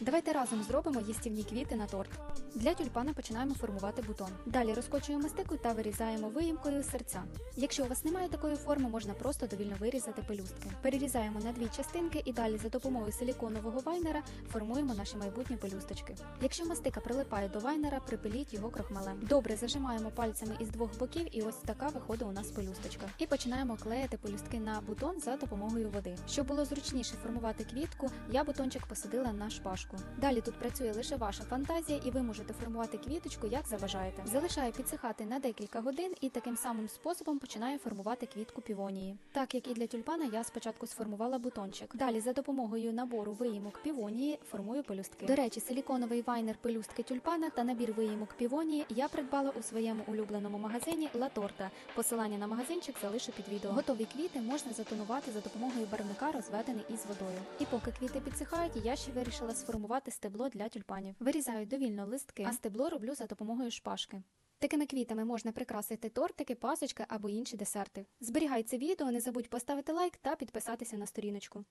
Давайте разом зробимо їстівні квіти на торт. Для тюльпана починаємо формувати бутон. Далі розкочуємо стику та вирізаємо виїмкою серця. Якщо у вас немає такої форми, можна просто довільно вирізати пелюстки. Перерізаємо на дві частинки і далі за допомогою силіконового вайнера формуємо наші майбутні пелюсточки. Якщо мастика прилипає до вайнера, припиліть його крохмалем. Добре зажимаємо пальцями із двох боків, і ось така виходить у нас пелюсточка. І починаємо клеїти пелюстки на бутон за допомогою води. Щоб було зручніше формувати квітку, я бутончик посадила на шпажку. Далі тут працює лише ваша фантазія, і ви можете формувати квіточку як заважаєте. Залишаю підсихати на декілька годин і таким самим способом починаю формувати квітку півонії. Так як і для тюльпана, я спочатку сформувала бутончик. Далі за допомогою набору виїмок півонії формую пелюстки. До речі, силіконовий вайнер пелюстки тюльпана та набір виїмок півонії я придбала у своєму улюбленому магазині Torta. Посилання на магазинчик залишу під відео. Готові квіти можна затонувати за допомогою барвника, розведений із водою. І поки квіти підсихають, я ще вирішила сформувати стебло для тюльпанів. Вирізаю довільно листки, а стебло роблю за допомогою шпажки. Такими квітами можна прикрасити тортики, пасочки або інші десерти. Зберігай це відео, не забудь поставити лайк та підписатися на сторіночку.